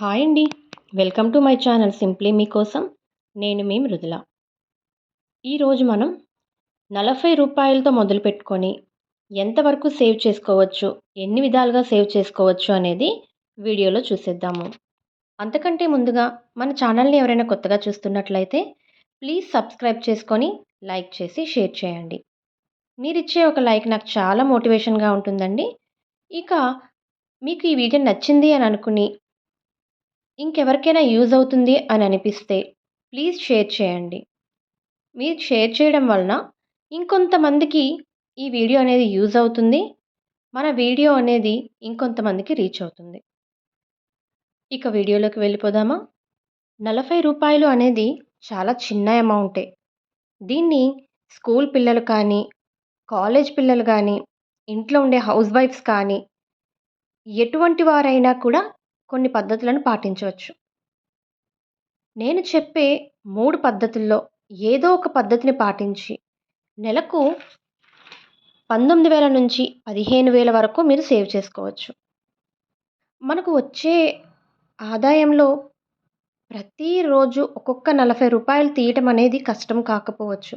Hi అండి. Welcome to my channel simply మీకోసం నేను మీ మృదుల. ఈరోజు మనం నలభై రూపాయలతో మొదలు పెట్టుకొని ఎంతవరకు సేవ్ చేసుకోవచ్చు ఎన్ని విధాలుగా సేవ్ చేసుకోవచ్చు అనేది వీడియోలో చూసేద్దాము. అంతకంటే ముందుగా మన ఛానల్ని ఎవరైనా కొత్తగా చూస్తున్నట్లయితే ప్లీజ్ సబ్స్క్రైబ్ చేసుకొని లైక్ చేసి షేర్ చేయండి. మీరిచ్చే ఒక లైక్ నాకు చాలా మోటివేషన్గా ఉంటుందండి. ఇక మీకు ఈ వీడియో నచ్చింది అని అనుకుని ఇంకెవరికైనా యూజ్ అవుతుంది అని అనిపిస్తే ప్లీజ్ షేర్ చేయండి. మీరు షేర్ చేయడం వలన ఇంకొంతమందికి ఈ వీడియో అనేది యూజ్ అవుతుంది. మన వీడియో అనేది ఇంకొంతమందికి రీచ్ అవుతుంది. ఇక వీడియోలోకి వెళ్ళిపోదామా? నలభై రూపాయలు అనేది చాలా చిన్న అమౌంటే. దీన్ని స్కూల్ పిల్లలు కానీ కాలేజ్ పిల్లలు కానీ ఇంట్లో ఉండే హౌస్ వైఫ్స్ కానీ ఎటువంటి వారైనా కూడా కొన్ని పద్ధతులను పాటించవచ్చు. నేను చెప్పే మూడు పద్ధతుల్లో ఏదో ఒక పద్ధతిని పాటించి నెలకు పంతొమ్మిది వేల నుంచి పదిహేను వేల వరకు మీరు సేవ్ చేసుకోవచ్చు. మనకు వచ్చే ఆదాయంలో ప్రతిరోజు ఒక్కొక్క నలభై రూపాయలు తీయటం అనేది కష్టం కాకపోవచ్చు.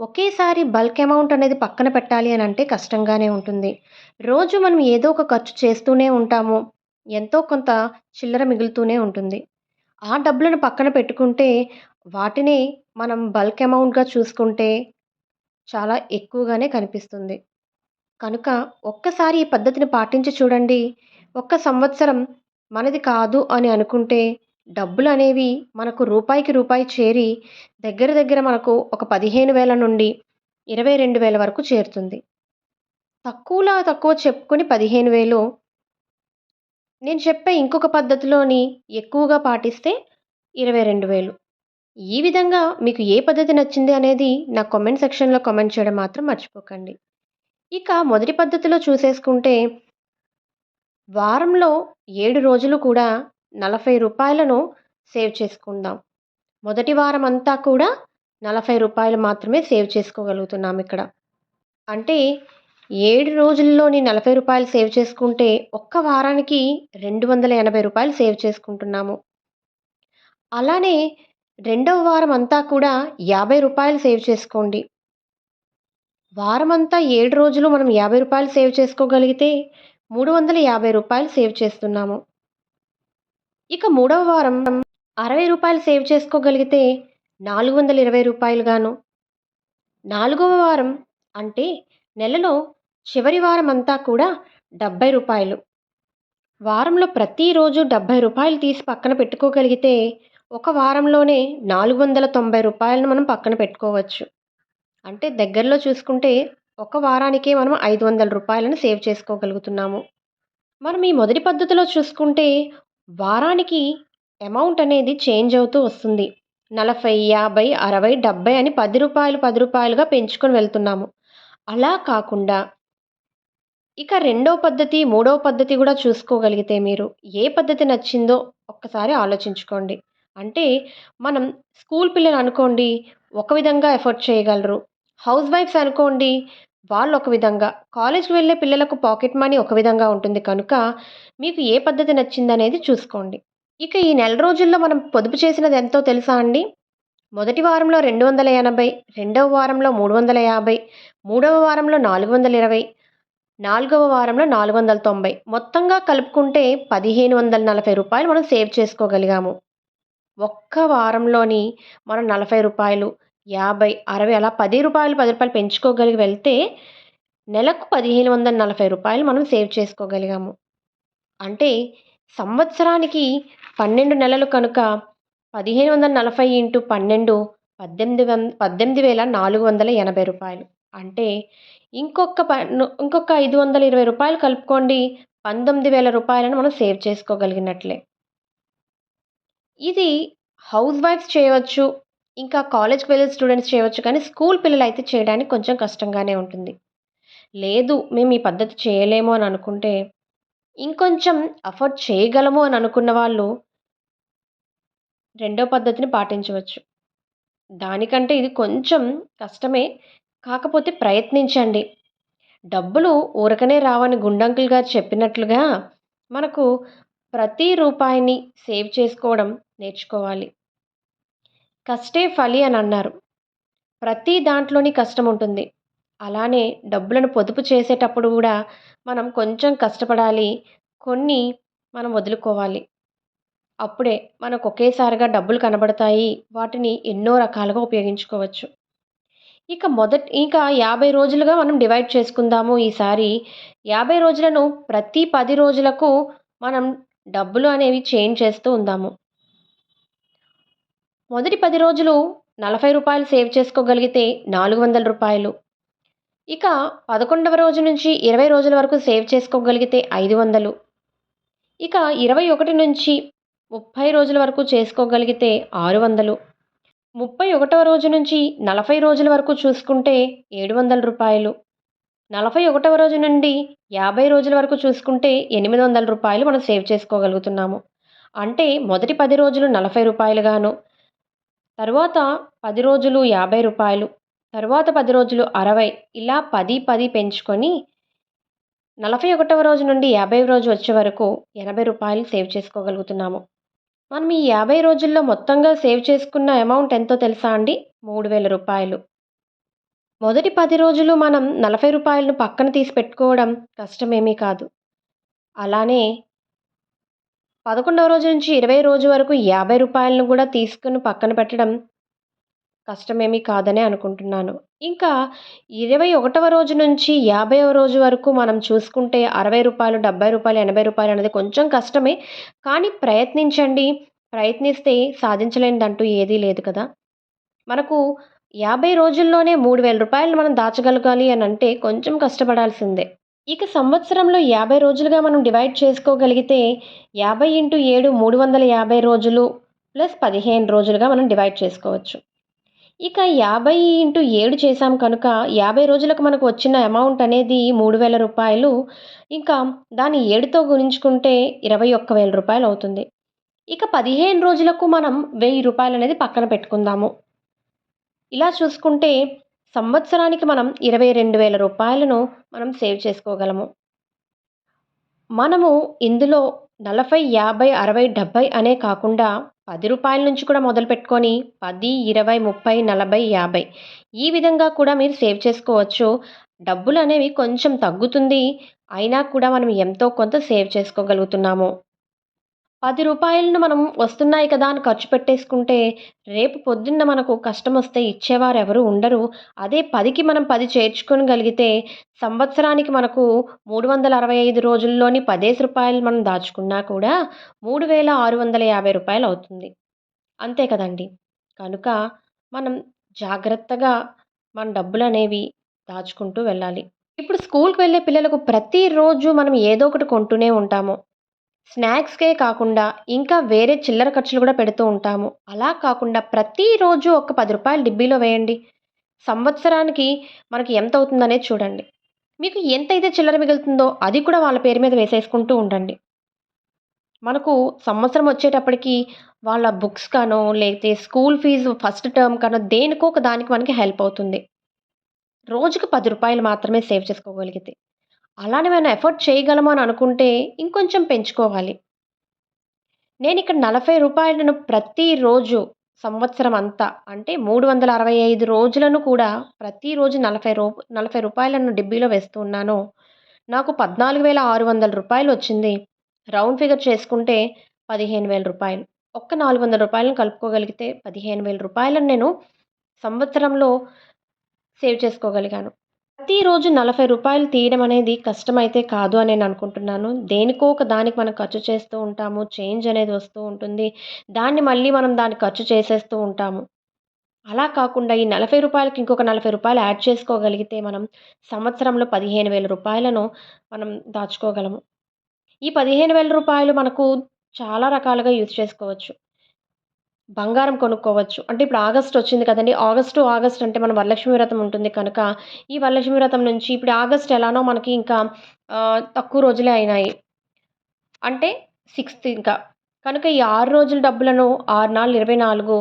ఒకేసారి బల్క్ అమౌంట్ అనేది పక్కన పెట్టాలి అని అంటే కష్టంగానే ఉంటుంది. రోజు మనం ఏదో ఒక ఖర్చు చేస్తూనే ఉంటాము. ఎంతో కొంత చిల్లర మిగులుతూనే ఉంటుంది. ఆ డబ్బులను పక్కన పెట్టుకుంటే వాటిని మనం బల్క్ అమౌంట్గా చూసుకుంటే చాలా ఎక్కువగానే కనిపిస్తుంది. కనుక ఒక్కసారి ఈ పద్ధతిని పాటించి చూడండి. ఒక్క సంవత్సరం మనది కాదు అని అనుకుంటే డబ్బులు అనేవి మనకు రూపాయికి రూపాయి చేరి దగ్గర దగ్గర మనకు ఒక పదిహేను వేల నుండి ఇరవై రెండు వేల వరకు చేరుతుంది. తక్కువలో తక్కువ చెప్పుకొని పదిహేను వేలు నేను చెప్పే ఇంకొక పద్ధతిలోని ఎక్కువగా పాటిస్తే ఇరవై రెండు వేలు. ఈ విధంగా మీకు ఏ పద్ధతి నచ్చింది అనేది నా కామెంట్ సెక్షన్లో కామెంట్ చేయడం మాత్రం మర్చిపోకండి. ఇక మొదటి పద్ధతిలో చూసేసుకుంటే వారంలో ఏడు రోజులు కూడా నలభై రూపాయలను సేవ్ చేసుకుందాం. మొదటి వారం అంతా కూడా నలభై రూపాయలు మాత్రమే సేవ్ చేసుకోగలుగుతున్నాం ఇక్కడ. అంటే ఏడు రోజుల్లోని నలభై రూపాయలు సేవ్ చేసుకుంటే ఒక్క వారానికి రెండు వందల ఎనభై రూపాయలు సేవ్ చేసుకుంటున్నాము. అలానే రెండవ వారం అంతా కూడా యాభై రూపాయలు సేవ్ చేసుకోండి. వారం అంతా ఏడు రోజులు మనం యాభై రూపాయలు సేవ్ చేసుకోగలిగితే మూడు వందల యాభై రూపాయలు సేవ్ చేస్తున్నాము. ఇక మూడవ వారం అరవై రూపాయలు సేవ్ చేసుకోగలిగితే నాలుగు వందల ఇరవై రూపాయలుగాను. నాలుగవ వారం అంటే నెలలో చివరి వారం అంతా కూడా డెబ్భై రూపాయలు. వారంలో ప్రతిరోజు డెబ్భై రూపాయలు తీసి పక్కన పెట్టుకోగలిగితే ఒక వారంలోనే నాలుగు వందల తొంభై రూపాయలను మనం పక్కన పెట్టుకోవచ్చు. అంటే దగ్గరలో చూసుకుంటే ఒక వారానికే మనం ఐదు వందల రూపాయలను సేవ్ చేసుకోగలుగుతున్నాము. మనం ఈ మొదటి పద్ధతిలో చూసుకుంటే వారానికి అమౌంట్ అనేది చేంజ్ అవుతూ వస్తుంది. నలభై యాభై అరవై డెబ్బై అని పది రూపాయలు పది రూపాయలుగా పెంచుకొని వెళ్తున్నాము. అలా కాకుండా ఇక రెండో పద్ధతి మూడో పద్ధతి కూడా చూసుకోగలిగితే మీరు ఏ పద్ధతి నచ్చిందో ఒక్కసారి ఆలోచించుకోండి. అంటే మనం స్కూల్ పిల్లలు అనుకోండి ఒక విధంగా ఎఫర్ట్ చేయగలరు. హౌస్ వైఫ్స్ అనుకోండి వాళ్ళు ఒక విధంగా. కాలేజ్కి వెళ్ళే పిల్లలకు పాకెట్ మనీ ఒక విధంగా ఉంటుంది కనుక మీకు ఏ పద్ధతి నచ్చిందనేది చూసుకోండి. ఇక ఈ నెల రోజుల్లో మనం పొదుపు చేసినది ఎంతో తెలుసా అండి? మొదటి వారంలో రెండు వందల ఎనభై రెండవ వారంలో మూడు వందల యాభై మూడవ వారంలో నాలుగు వందల ఇరవై నాలుగవ వారంలో నాలుగు వందల తొంభై. మొత్తంగా కలుపుకుంటే పదిహేను వందల నలభై రూపాయలు మనం సేవ్ చేసుకోగలిగాము. ఒక్క వారంలోని మనం నలభై రూపాయలు యాభై అరవై అలా పది రూపాయలు పది రూపాయలు పెంచుకోగలిగి వెళ్తే నెలకు పదిహేను వందల నలభై రూపాయలు మనం సేవ్ చేసుకోగలిగాము. అంటే సంవత్సరానికి పన్నెండు నెలలు కనుక పదిహేను వందల నలభై ఇంటూ పన్నెండు పద్దెనిమిది వంద పద్దెనిమిది వేల నాలుగు వందల ఎనభై రూపాయలు. అంటే ఇంకొక పన్ను ఇంకొక ఐదు వందల ఇరవై రూపాయలు కలుపుకోండి. పంతొమ్మిది వేల రూపాయలను మనం సేవ్ చేసుకోగలిగినట్లే. ఇది హౌస్ వైఫ్స్ చేయవచ్చు ఇంకా కాలేజ్కి వెళ్ళే స్టూడెంట్స్ చేయవచ్చు కానీ స్కూల్ పిల్లలు అయితే చేయడానికి కొంచెం కష్టంగానే ఉంటుంది. లేదు మేము ఈ పద్ధతి చేయలేము అని అనుకుంటే ఇంకొంచెం అఫోర్డ్ చేయగలము అని అనుకున్న వాళ్ళు రెండో పద్ధతిని పాటించవచ్చు. దానికంటే ఇది కొంచెం కష్టమే కాకపోతే ప్రయత్నించండి. డబ్బులు ఊరకనే రావని గుండంకుల్ గారు చెప్పినట్లుగా మనకు ప్రతి రూపాయిని సేవ్ చేసుకోవడం నేర్చుకోవాలి. కష్టే ఫలి అని అన్నారు. ప్రతి దాంట్లోని కష్టం ఉంటుంది. అలానే డబ్బులను పొదుపు చేసేటప్పుడు కూడా మనం కొంచెం కష్టపడాలి కొన్ని మనం వదులుకోవాలి. అప్పుడే మనకు ఒకేసారిగా డబ్బులు కనబడతాయి. వాటిని ఎన్నో రకాలుగా ఉపయోగించుకోవచ్చు. ఇక మొదటి ఇంకా యాభై రోజులుగా మనం డివైడ్ చేసుకుందాము. ఈసారి యాభై రోజులను ప్రతి పది రోజులకు మనం డబ్బులు అనేవి చేంజ్ చేస్తూ ఉందాము. మొదటి పది రోజులు నలభై రూపాయలు సేవ్ చేసుకోగలిగితే నాలుగు వందల రూపాయలు. ఇక పదకొండవ రోజు నుంచి ఇరవై రోజుల వరకు సేవ్ చేసుకోగలిగితే ఐదు వందలు. ఇక ఇరవై ఒకటి నుంచి ముప్పై రోజుల వరకు చేసుకోగలిగితే ఆరు వందలు. ముప్పై ఒకటవ రోజు నుంచి నలభై రోజుల వరకు చూసుకుంటే ఏడు వందల రూపాయలు. నలభై ఒకటవ రోజు నుండి యాభై రోజుల వరకు చూసుకుంటే ఎనిమిది వందల రూపాయలు మనం సేవ్ చేసుకోగలుగుతున్నాము. అంటే మొదటి పది రోజులు నలభై రూపాయలుగాను తరువాత పది రోజులు యాభై రూపాయలు తరువాత పది రోజులు అరవై ఇలా పది పది పెంచుకొని నలభై ఒకటవ రోజు నుండి యాభై రోజు వచ్చే వరకు ఎనభై రూపాయలు సేవ్ చేసుకోగలుగుతున్నాము. మనం ఈ యాభై రోజుల్లో మొత్తంగా సేవ్ చేసుకున్న అమౌంట్ ఎంతో తెలుసా అండి? మూడు వేల రూపాయలు. మొదటి పది రోజులు మనం నలభై రూపాయలను పక్కన తీసి పెట్టుకోవడం కష్టమేమీ కాదు. అలానే పదకొండవ రోజు నుంచి ఇరవై రోజు వరకు యాభై రూపాయలను కూడా తీసుకుని పక్కన పెట్టడం కష్టమేమీ కాదనే అనుకుంటున్నాను. ఇంకా ఇరవై ఒకటవ రోజు నుంచి యాభైవ రోజు వరకు మనం చూసుకుంటే అరవై రూపాయలు డెబ్బై రూపాయలు ఎనభై రూపాయలు అనేది కొంచెం కష్టమే. కానీ ప్రయత్నించండి. ప్రయత్నిస్తే సాధించలేనిదంటూ ఏదీ లేదు కదా. మనకు యాభై రోజుల్లోనే మూడు వేల రూపాయలు మనం దాచగలగాలి అని అంటే కొంచెం కష్టపడాల్సిందే. ఇక సంవత్సరంలో యాభై రోజులుగా మనం డివైడ్ చేసుకోగలిగితే యాభై ఇంటూ ఏడు మూడు వందల యాభై రోజులు ప్లస్ పదిహేను రోజులుగా మనం డివైడ్ చేసుకోవచ్చు. ఇక యాభై ఇంటూ ఏడు చేసాం కనుక యాభై రోజులకు మనకు వచ్చిన అమౌంట్ అనేది మూడు వేల రూపాయలు. ఇంకా దాన్ని ఏడుతో గుణించుకుంటే ఇరవై ఒక్క వేల రూపాయలు అవుతుంది. ఇక పదిహేను రోజులకు మనం వెయ్యి రూపాయలు అనేది పక్కన పెట్టుకుందాము. ఇలా చూసుకుంటే సంవత్సరానికి మనం ఇరవై రెండు వేల రూపాయలను మనం సేవ్ చేసుకోగలము. మనము ఇందులో నలభై యాభై అరవై డెబ్బై అనే కాకుండా పది రూపాయల నుంచి కూడా మొదలు పెట్టుకొని పది ఇరవై ముప్పై నలభై యాభై ఈ విధంగా కూడా మీరు సేవ్ చేసుకోవచ్చు. డబ్బులు అనేవి కొంచెం తగ్గుతుంది. అయినా కూడా మనం ఎంతో కొంత సేవ్ చేసుకోగలుగుతున్నాము. పది రూపాయలను మనం వస్తున్నాయి కదా అని ఖర్చు పెట్టేసుకుంటే రేపు పొద్దున్న మనకు కష్టం వస్తే ఇచ్చేవారు ఎవరు ఉండరు. అదే పదికి మనం పది చేర్చుకోగలిగితే సంవత్సరానికి మనకు మూడు వందల అరవై ఐదు రోజుల్లోని పదేసి రూపాయలు మనం దాచుకున్నా కూడా మూడు వేల ఆరు వందల యాభై రూపాయలు అవుతుంది. అంతే కదండి. కనుక మనం జాగ్రత్తగా మన డబ్బులు అనేవి దాచుకుంటూ వెళ్ళాలి. ఇప్పుడు స్కూల్కి వెళ్ళే పిల్లలకు ప్రతిరోజు మనం ఏదో ఒకటి కొంటూనే ఉంటాము. స్నాక్స్కే కాకుండా ఇంకా వేరే చిల్లర ఖర్చులు కూడా పెడుతూ ఉంటాము. అలా కాకుండా ప్రతిరోజు ఒక పది రూపాయలు డిబ్బీలో వేయండి. సంవత్సరానికి మనకి ఎంత అవుతుందనేది చూడండి. మీకు ఎంతైతే చిల్లర మిగులుతుందో అది కూడా వాళ్ళ పేరు మీద వేసేసుకుంటూ ఉండండి. మనకు సంవత్సరం వచ్చేటప్పటికి వాళ్ళ బుక్స్ కానో లేకపోతే స్కూల్ ఫీజు ఫస్ట్ టర్మ్ కానో దేనికో ఒక దానికి మనకి హెల్ప్ అవుతుంది. రోజుకు పది రూపాయలు మాత్రమే సేవ్ చేసుకోగలిగితే. అలానే మనం ఎఫర్ట్ చేయగలము అని అనుకుంటే ఇంకొంచెం పెంచుకోవాలి. నేను ఇక్కడ నలభై రూపాయలను ప్రతిరోజు సంవత్సరం అంతా అంటే మూడు వందల అరవై ఐదు రోజులను కూడా ప్రతిరోజు నలభై రూ నలభై రూపాయలను డిబ్బీలో వేస్తున్నాను నాకు పద్నాలుగు వేల ఆరు వందల రూపాయలు వచ్చింది. రౌండ్ ఫిగర్ చేసుకుంటే పదిహేను వేల రూపాయలు. ఒక్క నాలుగు వందల రూపాయలను కలుపుకోగలిగితే పదిహేను వేల రూపాయలను నేను సంవత్సరంలో సేవ్ చేసుకోగలిగాను. ప్రతిరోజు నలభై రూపాయలు తీయడం అనేది కష్టమైతే కాదు అని నేను అనుకుంటున్నాను. దేనికో ఒక దానికి మనం ఖర్చు చేస్తూ ఉంటాము. చేంజ్ అనేది వస్తూ ఉంటుంది. దాన్ని మళ్ళీ మనం దాన్ని ఖర్చు చేసేస్తూ ఉంటాము. అలా కాకుండా ఈ నలభై రూపాయలకి ఇంకొక నలభై రూపాయలు యాడ్ చేసుకోగలిగితే మనం సంవత్సరంలో పదిహేను వేల రూపాయలను మనం దాచుకోగలము. ఈ పదిహేను వేల రూపాయలు మనకు చాలా రకాలుగా యూజ్ చేసుకోవచ్చు. బంగారం కొనుక్కోవచ్చు. అంటే ఇప్పుడు ఆగస్ట్ వచ్చింది కదండి. ఆగస్టు ఆగస్ట్ అంటే మన వరలక్ష్మి వ్రతం ఉంటుంది కనుక ఈ వరలక్ష్మి వ్రతం నుంచి ఇప్పుడు ఆగస్ట్ ఎలానో మనకి ఇంకా తక్కువ రోజులే అయినాయి. అంటే సిక్స్త్ ఇంకా. కనుక ఈ ఆరు రోజుల డబ్బులను ఆరు నాలుగు ఇరవై నాలుగు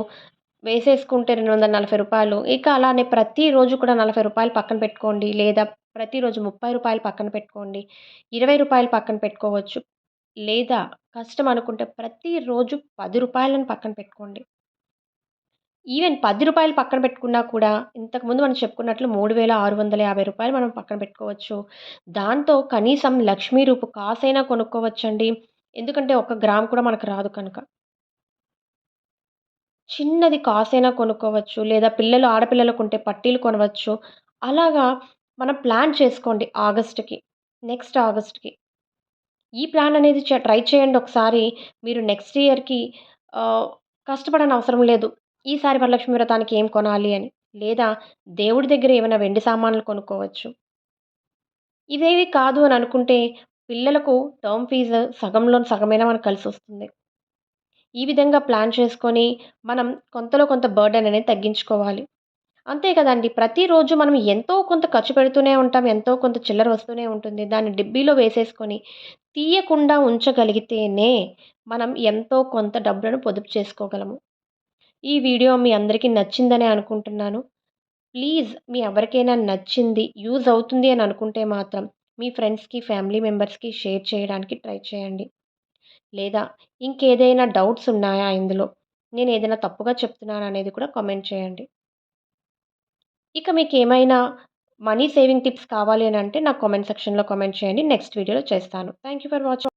వేసేసుకుంటే రెండు వందల నలభై రూపాయలు. ఇక అలానే ప్రతిరోజు కూడా నలభై రూపాయలు పక్కన పెట్టుకోండి. లేదా ప్రతిరోజు ముప్పై రూపాయలు పక్కన పెట్టుకోండి. ఇరవై రూపాయలు పక్కన పెట్టుకోవచ్చు. లేదా కష్టం అనుకుంటే ప్రతిరోజు పది రూపాయలను పక్కన పెట్టుకోండి. ఈవెన్ పది రూపాయలు పక్కన పెట్టుకున్నా కూడా ఇంతకుముందు మనం చెప్పుకున్నట్లు మూడు వేల ఆరు వందల యాభై రూపాయలు మనం పక్కన పెట్టుకోవచ్చు. దాంతో కనీసం లక్ష్మీ రూపు కాసైనా కొనుక్కోవచ్చండి. ఎందుకంటే ఒక గ్రామ్ కూడా మనకు రాదు కనుక. చిన్నది కాసైనా కొనుక్కోవచ్చు. లేదా పిల్లలు ఆడపిల్లలకుంటే పట్టీలు కొనవచ్చు. అలాగా మనం ప్లాన్ చేసుకోండి ఆగస్ట్‌కి. నెక్స్ట్ ఆగస్ట్‌కి. ఈ ప్లాన్ అనేది చ ట్రై చేయండి ఒకసారి. మీరు నెక్స్ట్ ఇయర్‌కి కష్టపడని కష్టపడనవసరం లేదు. ఈసారి వరలక్ష్మి వ్రతానికి ఏం కొనాలి అని. లేదా దేవుడి దగ్గర ఏమైనా వెండి సామాన్లు కొనుక్కోవచ్చు. ఇవేవి కాదు అని అనుకుంటే పిల్లలకు టర్మ్ ఫీజు సగంలో సగమైనా మనకు కలిసొస్తుంది. ఈ విధంగా ప్లాన్ చేసుకొని మనం కొంతలో కొంత బర్డెన్ అనేది తగ్గించుకోవాలి. అంతే కదండి ప్రతిరోజు మనం ఎంతో కొంత ఖర్చు పెడుతూనే ఉంటాం. ఎంతో కొంత చిల్లర వస్తూనే ఉంటుంది. దాన్ని డిబ్బీలో వేసేసుకొని తీయకుండా ఉంచగలిగితేనే మనం ఎంతో కొంత డబ్బులను పొదుపు చేసుకోగలము. ఈ వీడియో మీ అందరికీ నచ్చిందనే అనుకుంటున్నాను. ప్లీజ్ మీ ఎవరికైనా నచ్చింది, యూజ్ అవుతుంది అని అనుకుంటే మాత్రం మీ ఫ్రెండ్స్‌కి, ఫ్యామిలీ మెంబర్స్‌కి షేర్ చేయడానికి ట్రై చేయండి. లేదా ఇంకేదైనా డౌట్స్ ఉన్నాయా ఇందులో? నేను ఏదైనా తప్పుగా చెప్తున్నాను అనేది కూడా కామెంట్ చేయండి. ఇక మీకేమైనా మనీ సేవింగ్ టిప్స్ కావాలి అని అంటే నాకు కామెంట్ సెక్షన్‌లో కామెంట్ చేయండి. నెక్స్ట్ వీడియోలో చేస్తాను. Thank you for watching.